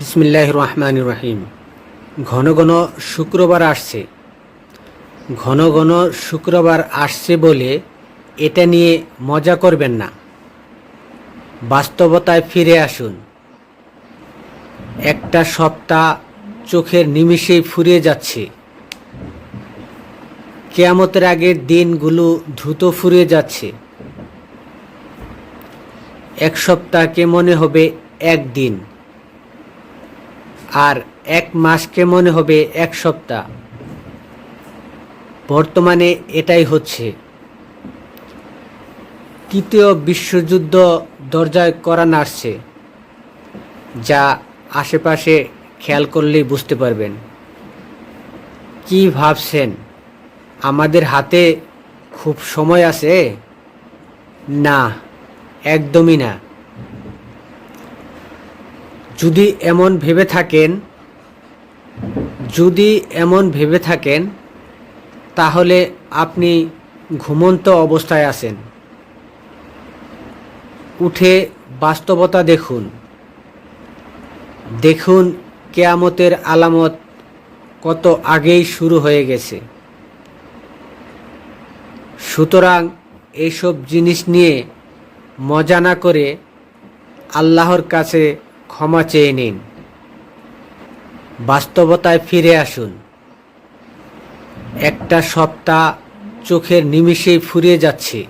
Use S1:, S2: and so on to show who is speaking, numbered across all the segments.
S1: বিসমিল্লাহ রহমান রহিম ঘন ঘন শুক্রবার আসছে। ঘন ঘন শুক্রবার আসছে বলে এটা নিয়ে মজা করবেন না। বাস্তবতায় ফিরে আসুন। একটা সপ্তাহ চোখের নিমিষেই ফুরিয়ে যাচ্ছে। কেয়ামতের আগের দিনগুলো দ্রুত ফুরিয়ে যাচ্ছে। এক সপ্তাহকে মনে হবে একদিন। আর এক মাসকে মনে হবে এক সপ্তাহ। বর্তমানে এটাই হচ্ছে। তৃতীয় বিশ্বযুদ্ধ দরজায় করা নাড়ছে যা আশেপাশে খেয়াল করলেই বুঝতে পারবেন। কি ভাবছেন? আমাদের হাতে খুব সময় আছে? না, একদমই না। যদি এমন ভেবে থাকেন, যদি এমন ভেবে থাকেন, তাহলে আপনি ঘুমন্ত অবস্থায় আছেন। উঠে বাস্তবতা দেখুন। দেখুন কেয়ামতের আলামত কত আগেই শুরু হয়ে গেছে। সুতরাং এইসব জিনিস নিয়ে মজা না করে আল্লাহর কাছে ক্ষমা চেয়ে নিন। বাস্তবতায় ফিরে আসুন। একটা সপ্তাহ চোখের নিমিষেই ফুরিয়ে যাচ্ছে।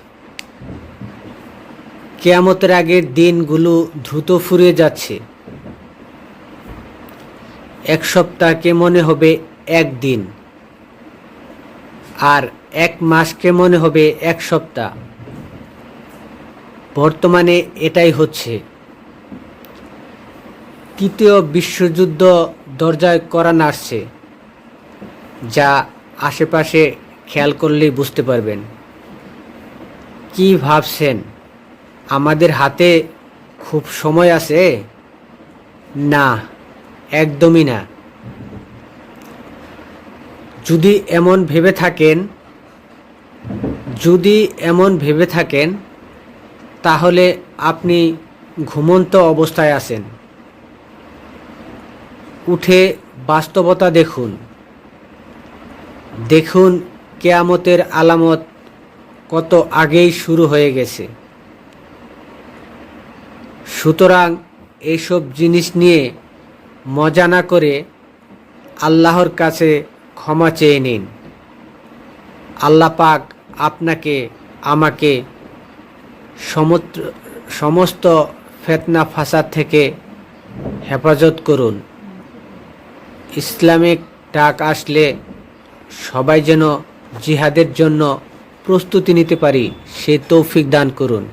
S1: কেয়ামতের আগের দিনগুলো দ্রুত ফুরিয়ে যাচ্ছে। এক সপ্তাহকে মনে হবে একদিন। আর এক মাসকে মনে হবে এক সপ্তাহ। বর্তমানে এটাই হচ্ছে। তৃতীয় বিশ্বযুদ্ধ দরজায় করা নাড়ছে, যা আশেপাশে খেয়াল করলেই বুঝতে পারবেন। কি ভাবছেন? আমাদের হাতে খুব সময় আছে? না, একদমই না। যদি এমন ভেবে থাকেন, যদি এমন ভেবে থাকেন, তাহলে আপনি ঘুমন্ত অবস্থায় আছেন। উঠে বাস্তবতা দেখুন। দেখুন কেয়ামতের আলামত কত আগেই শুরু হয়ে গেছে। সুতরাং এইসব জিনিস নিয়ে মজা না করে আল্লাহর কাছে ক্ষমা চেয়ে নিন। আল্লাহ পাক আপনাকে, আমাকে সমস্ত ফেতনা ফাসাদ থেকে হেফাজত করুন। ইসলামিক ডাক আসলে সবাই যেন জিহাদের জন্য প্রস্তুতি নিতে পারি সে তৌফিক দান করুন।